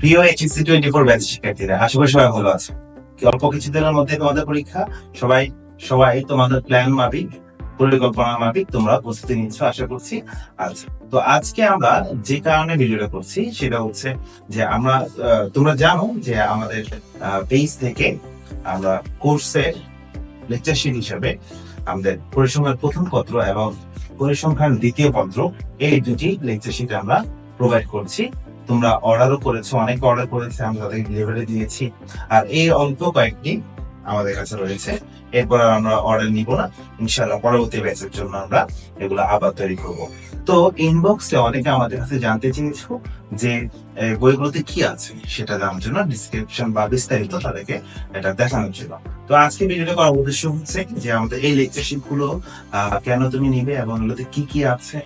প্রিয় HSC twenty four batch শিক্ষার্থীরা, আশা করি সবাই ভালো আছে। অল্প কিছুদিনের মধ্যে তোমাদের পরীক্ষা? সবাই সবাই তোমাদের প্ল্যান পরিকল্পনা তোমরা প্রস্তুতি নিচ্ছ, আশা করছি। তো আজকে আমরা যে কারণে ভিডিওটা করছি, সেটা হচ্ছে যে আমরা তোমরা জানো যে আমাদের পেজ থেকে আমরা কোর্সের লেকচার শিট হিসাবে আমাদের পরিসংখ্যান প্রথম পত্র এবং পরিসংখ্যান দ্বিতীয় পত্র, এই দুটি লেকচার শিট আমরা প্রোভাইড করছি। তোমরা অর্ডারও করেছ, অনেকে অর্ডার করেছে আমরা তাদের ডেলিভারি দিয়েছি। আর এই অল্প কয়েকটি আমাদের কাছে রয়েছে। এরপর আমরা অর্ডার নিব না। ইনশাআল্লাহ পরবর্তী ব্যাচের জন্য আমরা এগুলো আবার তৈরি করব। তো ইনবক্সে অনেকে আমাদের কাছে জানতে চেয়েছো যে বইগুলোতে কি আছে? সেটা জানার জন্য ডিসক্রিপশন বা বিস্তারিত তাদেরকে এটা দেখানোর জন্য। তো আজকে ভিডিওটা করার উদ্দেশ্য হচ্ছে যে, আমাদের এই লেকচারশিপগুলো কেন তুমি নিবে এবং এগুলোতে কি কি আছে?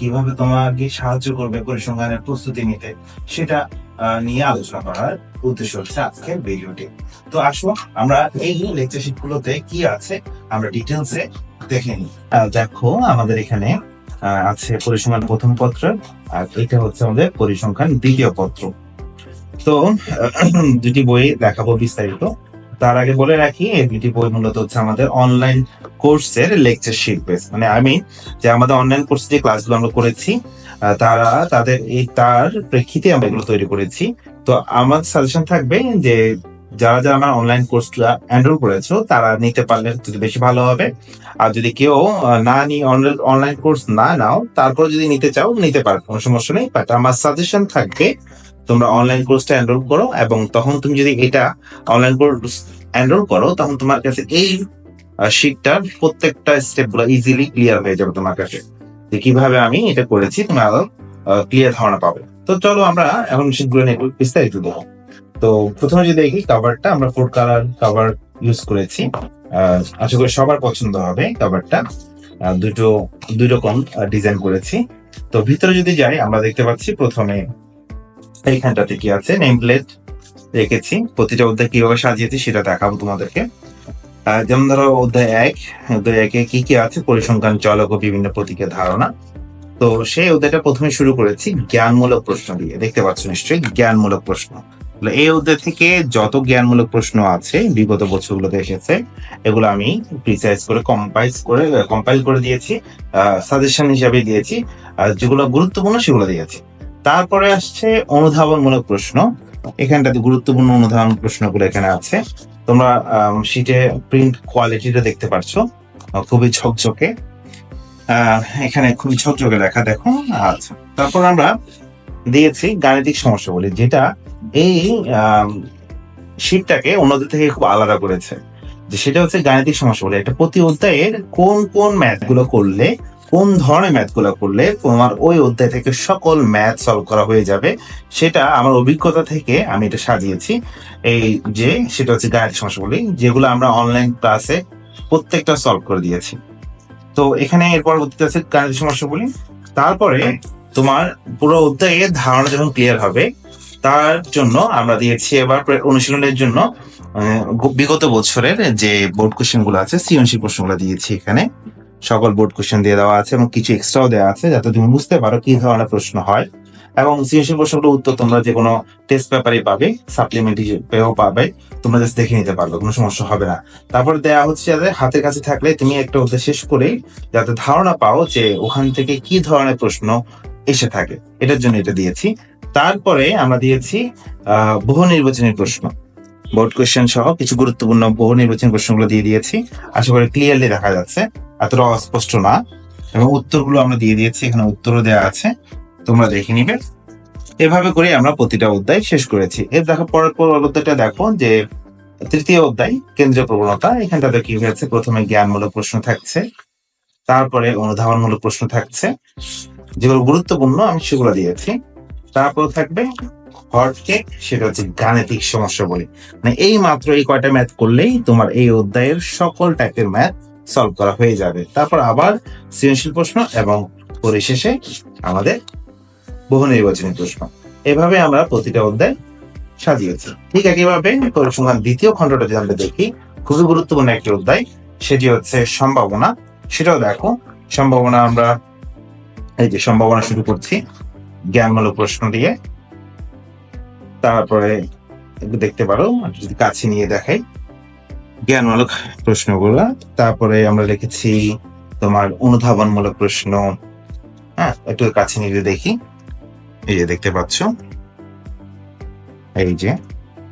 কীভাবে তোমাকে সাহায্য করবে পরিসংখ্যানের প্রস্তুতি নিতে, সেটা নিয়ে আলোচনা করার উদ্দেশ্য হচ্ছে আজকের ভিডিওটি। তো আসো আমরা এই লেকচারশিপ গুলোতে কি আছে, আমরা ডিটেলসে দেখে নিই। দেখো, আমাদের এখানে আছে পরিসংখ্যান প্রথম পত্র, আর এটা হচ্ছে আমাদের পরিসংখ্যান দ্বিতীয় পত্র। তো, দুটি বই দেখাবো বিস্তারিত। তার আগে বলে রাখি এই দুটি বই মূলত হচ্ছে আমাদের অনলাইন কোর্সের লেকচার শিট বেস মানে আমি যে আমাদের অনলাইন কোর্সে যে ক্লাসগুলো আমরা করেছি তারা তাদের এই তার প্রেক্ষিতে আমরা এগুলো তৈরি করেছি। তো আমার সাজেশন থাকবে যে যারা যারা আমার অনলাইন কোর্সটা এনরোল করেছ, তারা নিতে পারলে যদি বেশি ভালো হবে। আর যদি কেউ না নিয়ে অনলাইন কোর্স না নাও, তারপর যদি নিতে চাও, নিতে পারো, কোনো সমস্যা নেই। বাট আমার সাজেশন থাকবে তোমরা অনলাইন কোর্সটা এনরোল করো এবং তখন তুমি যদি এটা অনলাইন কোর্স এনরোল করো, তখন তোমার কাছে এই শিটটার প্রত্যেকটা স্টেপগুলো ইজিলি ক্লিয়ার হয়ে যাবে তোমার কাছে। যে কীভাবে আমি এটা করেছি, তুমি আরও ক্লিয়ার ধারণা পাবে। তো চলো আমরা এখন শিটগুলো নিয়ে বিস্তারিত দেখো। তো প্রথমে যদি দেখি কাভারটা আমরা ফোর কালার কাভার ইউজ করেছি। আশা করি সবার পছন্দ হবে কাভারটা দুটো দুই রকম ডিজাইন করেছি। তো ভিতরে যদি যাই, আমরা দেখতে পাচ্ছি প্রথমে এইখানটাতে কি আছে? নেম প্লেট রেখেছি। প্রতিটা অধ্যায় কীভাবে সাজিয়েছি সেটা দেখাবো তোমাদেরকে। যেমন ধরো অধ্যায় এক, অধ্যায় একে কি কি আছে? পরিসংখ্যান, চলক ও বিভিন্ন প্রতীকের ধারণা। তো সেই অধ্যায়টা প্রথমে শুরু করেছি জ্ঞানমূলক প্রশ্ন দিয়ে। দেখতে পাচ্ছ নিশ্চয়ই জ্ঞানমূলক প্রশ্ন। এই অধ্যায় থেকে যত জ্ঞানমূলক প্রশ্ন আছে, বিগত বছরগুলোতে এসেছে, এগুলো আমি প্রিসাইজ করে কম্পাইজ করে কম্পাইল করে দিয়েছি সাজেশন হিসাবে দিয়েছি, আর যেগুলো গুরুত্বপূর্ণ সেগুলো দিয়েছি। তারপরে আসছে অনুধাবনমূলক প্রশ্ন। এখানটাতে গুরুত্বপূর্ণ অনুধাবন প্রশ্নগুলো এখানে আছে। তোমরা শিটে প্রিন্ট কোয়ালিটিটা দেখতে পারছ। খুবই ঝকঝকে। এখানে খুবই ঝকঝকে লেখা, দেখো। আচ্ছা তারপর আমরা দিয়েছি গাণিতিক সমস্যা বলি যেটা এই শিটটাকে অন্যদের থেকে খুব আলাদা করেছে। যে সেটা হচ্ছে গাণিতিক সমস্যা বলে একটা প্রতি অধ্যায়ের কোন কোন ম্যাথগুলো করলে কোন ধরনের ম্যাথগুলো করলে তোমার ওই অধ্যায় থেকে সকল ম্যাথ সলভ করা হয়ে যাবে, সেটা আমার অভিজ্ঞতা থেকে আমি এটা সাজিয়েছি। এই যে, সেটা হচ্ছে গাণিতিক সমস্যা বলি যেগুলো আমরা অনলাইন ক্লাসে প্রত্যেকটা সলভ করে দিয়েছি। তো এখানে এর পরবর্তীতে আছে গাণিতিক সমস্যা বলি তারপরে তোমার পুরো অধ্যায়ে ধারণা যখন ক্লিয়ার হবে, তার জন্য আমরা দিয়েছি এবার অনুশীলনের জন্য বিগত বছরের যে বোর্ড কোশ্চেনগুলো আছে, সৃজনশীল প্রশ্নগুলো দিয়েছি এখানে। সকল বোর্ড কোশ্চেন দিয়ে দেওয়া আছে এবং কিছু এক্সট্রাও দেওয়া আছে যাতে তুমি বুঝতে পারো কি ধরনের প্রশ্ন হয়। এবং সৃজনশীল প্রশ্নগুলোর উত্তর তোমরা যে কোনো টেস্ট পেপারে পাবে সাপ্লিমেন্ট হিসেবেও পাবে, তোমরা জাস্ট দেখে নিতে পারবে, কোনো সমস্যা হবে না। তারপরে দেওয়া হচ্ছে যাতে হাতের কাছে থাকলে তুমি একটা অধ্যায় শেষ করে যাতে ধারণা পাও যে ওখান থেকে কি ধরনের প্রশ্ন এসে থাকে, এটার জন্য এটা দিয়েছি। তারপরে আমরা দিয়েছি বহু নির্বাচনী প্রশ্ন। বোর্ড কোয়েশ্চেন সহ কিছু গুরুত্বপূর্ণ বহু নির্বাচনী প্রশ্নগুলো দিয়ে দিয়েছি। আশা করি ক্লিয়ারলি দেখা যাচ্ছে। এতটা অস্পষ্ট না। এবং উত্তরগুলো আমরা দিয়ে দিয়েছি, এখানে উত্তরও দেওয়া আছে। তোমরা দেখে নিবে। এভাবে করে আমরা প্রতিটা অধ্যায় শেষ করেছি। এর দেখো পরের পর অধ্যায়টা দেখো যে, তৃতীয় অধ্যায়, কেন্দ্রীয় প্রবণতা এখানটাতে কি হয়েছে? প্রথমে জ্ঞানমূলক প্রশ্ন থাকছে। তারপরে অনুধাবনমূলক প্রশ্ন থাকছে। যেগুলো গুরুত্বপূর্ণ, আমি সেগুলো দিয়েছি। তারপর থাকবে হট কেক সেটা হচ্ছে গাণিতিক সমস্যা বলি। মানে এই মাত্র এই কয়টা ম্যাথ করলেই তোমার এই অধ্যায়ের সকল টাইপের ম্যাথ সলভ করা হয়ে যাবে। তারপর আবার সৃজনশীল প্রশ্ন এবং পরিশেষে আমাদের বহু নির্বাচনী প্রশ্ন। এভাবে আমরা প্রতিটা অধ্যায় সাজিয়েছি। ঠিক একইভাবে পরিসংখ্যান দ্বিতীয় খণ্ডটা যদি আমরা দেখি, খুবই গুরুত্বপূর্ণ একটি অধ্যায়, সেটি হচ্ছে সম্ভাবনা। সেটাও দেখো, সম্ভাবনা আমরা এই যে সম্ভাবনা শুরু করছি, জ্ঞানমূলক প্রশ্ন দিয়ে। তারপরে দেখতে পারো যদি কাছে নিয়ে দেখাই। জ্ঞানমূলক প্রশ্নগুলো। তারপরে আমরা লিখেছি তোমার অনুধাবনমূলক প্রশ্ন। হ্যাঁ একটু কাছে নিয়ে দেখি। এই যে দেখতে পাচ্ছ। এই যে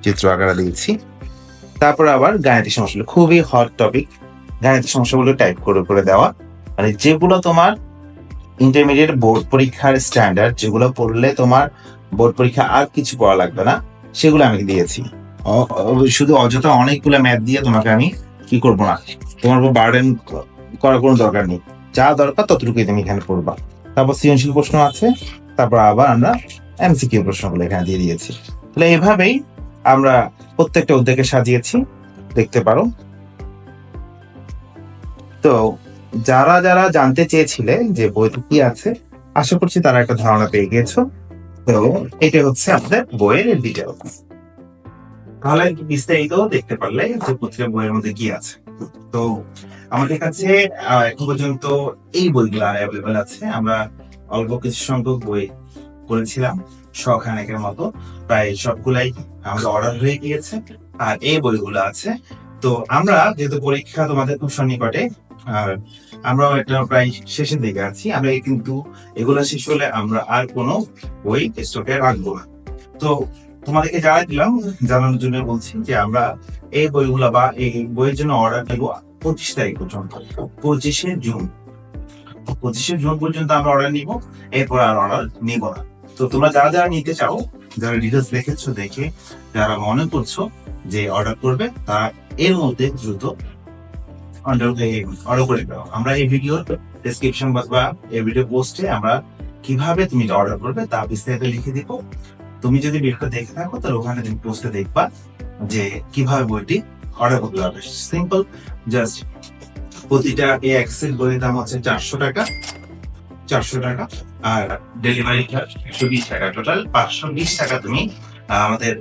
চিত্র আকারে দিয়েছি। তারপর আবার গাণিতিক সমস্যাগুলো। খুবই হট টপিক গাণিতিক সমস্যাগুলো টাইপ করে করে দেওয়া। মানে যেগুলো তোমার ইন্টারমিডিয়েট বোর্ড পরীক্ষার স্ট্যান্ডার্ড যেগুলো পড়লে তোমার বোর্ড পরীক্ষা আর কিছু পড়া লাগবে না, সেগুলো আমি দিয়েছি। শুধু অযথা অনেকগুলো ম্যাথ দিয়ে তোমাকে আমি কি করব না? তোমার উপর বার্ডেন করার কোনো দরকার নেই। যা দরকার ততটুকুই তুমি এখানে পড়বা তারপর সৃজনশীল প্রশ্ন আছে, তারপর আবার আমরা এমসিকিউ প্রশ্নগুলো এখানে দিয়ে দিয়েছি। তাহলে এভাবেই আমরা প্রত্যেকটা উদ্যোগে সাজিয়েছি, দেখতে পারো। তো যারা যারা জানতে চেয়েছিলে যে বইতে কি আছে, আশা করছি তারা একটা ধারণা পেয়ে গেছো তো এটা হচ্ছে আমাদের বইয়ের ডিটেলস তাহলে বিস্তারিত দেখতে পারলে যে প্রতিটা বইয়ের মধ্যে কি আছে। তো আমাদের কাছে এখন পর্যন্ত এই বইগুলো অ্যাভেলেবেল আছে। আমরা অল্প কিছু সংখ্যক বই করেছিলাম শখানেকের মতো। প্রায় সবগুলাই আমাদের অর্ডার হয়ে গিয়েছে, আর এই বইগুলো আছে। তো আমরা যেহেতু পরীক্ষা তোমাদের খুব সন্নিকটে, আর আমরাও এটা প্রায় শেষের দিকে আছি। আমরা কিন্তু এগুলো শেষ হলে আমরা আর কোনো বই স্টকে রাখব না। তো তোমাদেরকে জানাই দিলাম, জানানোর জন্য বলছি যে আমরা এই বইগুলো বা এই বইয়ের জন্য অর্ডার দেব পঁচিশ তারিখ পর্যন্ত, পঁচিশে জুন। পঁচিশে জুন পর্যন্ত আমরা অর্ডার নিব, এরপর আর অর্ডার নিব না। তো তোমরা যারা যারা নিতে চাও, যারা ডিটেলস দেখেছ, দেখে যারা মনে করছ যে অর্ডার করবে, তারা এর মধ্যে দ্রুত অর্ডার অর্ডার করে দাও আমরা এই ভিডিওর ডেসক্রিপশন বা এই ভিডিও পোস্টে আমরা কীভাবে তুমি অর্ডার করবে, তা বিস্তারিত লিখে দিব। তুমি যদি ভিডিওটা দেখে থাকো, তাহলে ওখানে তুমি পোস্টে দেখবা যে কীভাবে বইটি অর্ডার করতে হবে। সিম্পল জাস্ট প্রতিটা এই এক্সেল বইয়ের দাম হচ্ছে চারশো টাকা চারশো টাকা, আর ডেলিভারি চার্জ একশো বিশ টাকা। টোটাল পাঁচশো বিশ টাকা তুমি আমাদের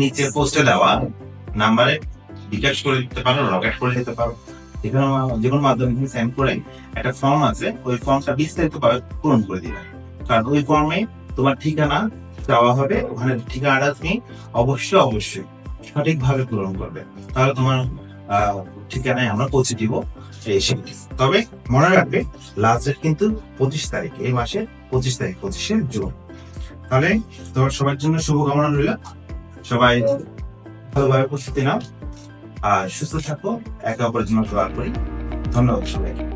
নিচে পোস্টে দেওয়া নাম্বারে বিকাশ করে দিতে পারো রকেট করে দিতে পারো। যেকোনো যে কোনো মাধ্যমে তুমি সেন্ড করে একটা ফর্ম আছে, ওই ফর্মটা বিস্তারিত পূরণ করে দিবে। কারণ ওই ফর্মে তোমার ঠিকানা দেওয়া হবে, ওখানে ঠিকানাটা তুমি অবশ্যই অবশ্যই সঠিকভাবে পূরণ করবে। তাহলে তোমার ঠিকানায় আমরা পৌঁছে দিব এই তবে মনে রাখবে লাস্ট ডেট কিন্তু পঁচিশ তারিখ, এই মাসের পঁচিশ তারিখ, পঁচিশে জুন। তাহলে তোমার সবার জন্য শুভকামনা রইল। সবাই ভালোভাবে প্রস্তুতি নাও। আর সুস্থ থাকো, একে অপরের জন্য দোয়া করি। ধন্যবাদ সবাইকে।